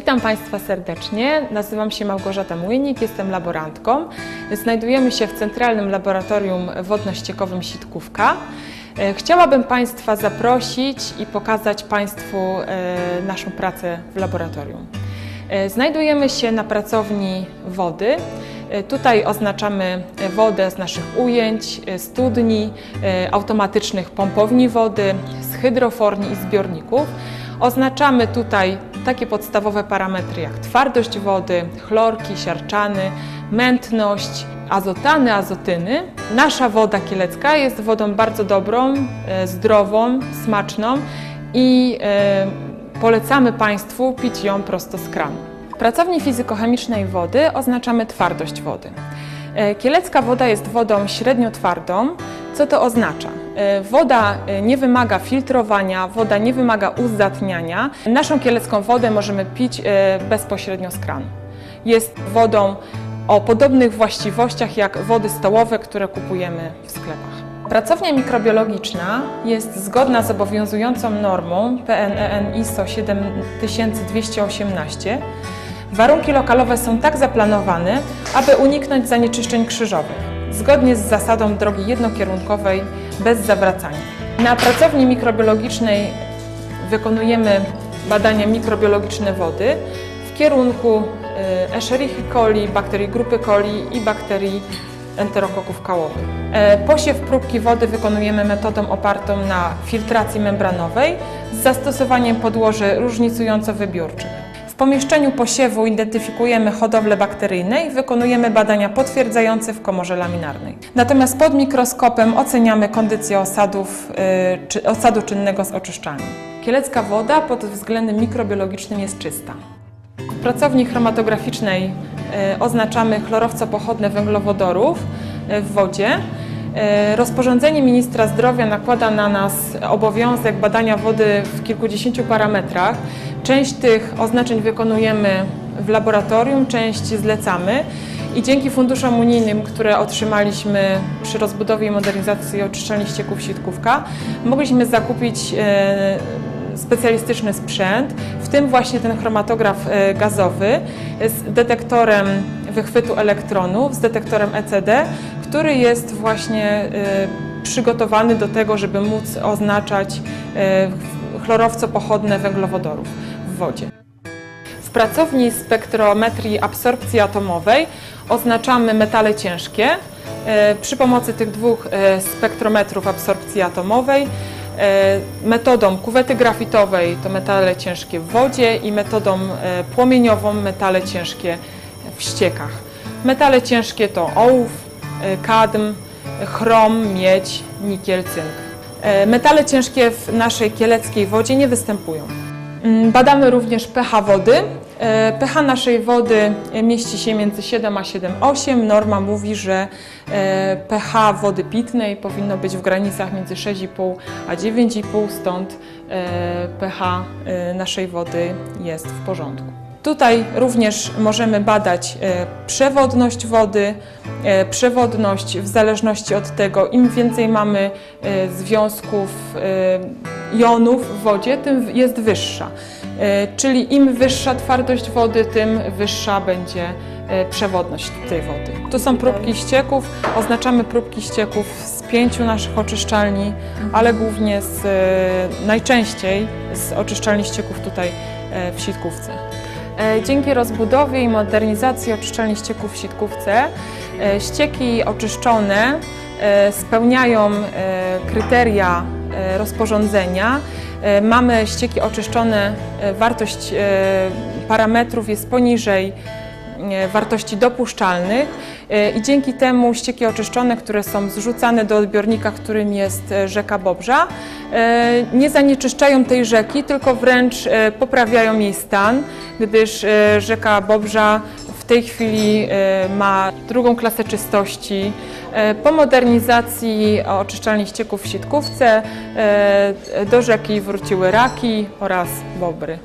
Witam Państwa serdecznie. Nazywam się Małgorzata Młynik, jestem laborantką. Znajdujemy się w Centralnym Laboratorium Wodno-Ściekowym Sitkówka. E, Chciałabym Państwa zaprosić i pokazać Państwu e, naszą pracę w laboratorium. E, Znajdujemy się na pracowni wody. Tutaj oznaczamy wodę z naszych ujęć, studni, automatycznych pompowni wody, z hydroforni i zbiorników. Oznaczamy tutaj takie podstawowe parametry jak twardość wody, chlorki, siarczany, mętność, azotany, azotyny. Nasza woda kielecka jest wodą bardzo dobrą, e, zdrową, smaczną i e, polecamy Państwu pić ją prosto z kranu. W pracowni fizykochemicznej wody oznaczamy twardość wody. E, Kielecka woda jest wodą średnio twardą. Co to oznacza? E, Woda e, nie wymaga filtrowania, woda nie wymaga uzdatniania. Naszą kielecką wodę możemy pić e, bezpośrednio z kranu. Jest wodą o podobnych właściwościach jak wody stołowe, które kupujemy w sklepach. Pracownia mikrobiologiczna jest zgodna z obowiązującą normą PNEN ISO 7218. Warunki lokalowe są tak zaplanowane, aby uniknąć zanieczyszczeń krzyżowych, zgodnie z zasadą drogi jednokierunkowej bez zawracania. Na pracowni mikrobiologicznej wykonujemy badania mikrobiologiczne wody w kierunku y, Escherichia coli, bakterii grupy coli i bakterii enterokoków kałowych. E, Posiew próbki wody wykonujemy metodą opartą na filtracji membranowej z zastosowaniem podłoży różnicująco-wybiórczych. Pomieszczeniu posiewu identyfikujemy hodowle bakteryjne i wykonujemy badania potwierdzające w komorze laminarnej. Natomiast pod mikroskopem oceniamy kondycję osadów, y, czy, osadu czynnego z oczyszczalni. Kielecka woda pod względem mikrobiologicznym jest czysta. W pracowni chromatograficznej e, oznaczamy chlorowco-pochodne węglowodorów e, w wodzie. E, Rozporządzenie ministra zdrowia nakłada na nas obowiązek badania wody w kilkudziesięciu parametrach. Część tych oznaczeń wykonujemy w laboratorium, część zlecamy. I dzięki funduszom unijnym, które otrzymaliśmy przy rozbudowie i modernizacji oczyszczalni ścieków Sitkówka, mogliśmy zakupić e, specjalistyczny sprzęt, w tym właśnie ten chromatograf e, gazowy z detektorem wychwytu elektronów, z detektorem ECD, który jest właśnie e, przygotowany do tego, żeby móc oznaczać e, chlorowco-pochodne węglowodorów w wodzie. W pracowni spektrometrii absorpcji atomowej oznaczamy metale ciężkie e, przy pomocy tych dwóch spektrometrów absorpcji atomowej. Metodą kuwety grafitowej to metale ciężkie w wodzie i metodą płomieniową metale ciężkie w ściekach. Metale ciężkie to ołów, kadm, chrom, miedź, nikiel, cynk. E, Metale ciężkie w naszej kieleckiej wodzie nie występują. Mm, Badamy również pH wody. E, pH naszej wody e, mieści się między 7 a 7,8. Norma mówi, że e, pH wody pitnej powinno być w granicach między 6,5 a 9,5, stąd e, pH e, naszej wody jest w porządku. Tutaj również możemy badać e, przewodność wody, e, przewodność w zależności od tego, im więcej mamy e, związków jonów w wodzie, tym jest wyższa. Czyli im wyższa twardość wody, tym wyższa będzie przewodność tej wody. Tu są próbki ścieków, oznaczamy próbki ścieków z pięciu naszych oczyszczalni, ale głównie z, najczęściej z oczyszczalni ścieków tutaj w Sitkówce. E, Dzięki rozbudowie i modernizacji oczyszczalni ścieków w Sitkówce e, ścieki oczyszczone e, spełniają kryteria rozporządzenia. Mamy ścieki oczyszczone, wartość parametrów jest poniżej wartości dopuszczalnych e, i dzięki temu ścieki oczyszczone, które są zrzucane do odbiornika, którym jest e, rzeka Bobrza, e, nie zanieczyszczają tej rzeki, tylko wręcz e, poprawiają jej stan, gdyż e, rzeka Bobrza w tej chwili e, ma drugą klasę czystości. E, Po modernizacji oczyszczalni ścieków w Sitkówce e, do rzeki wróciły raki oraz bobry.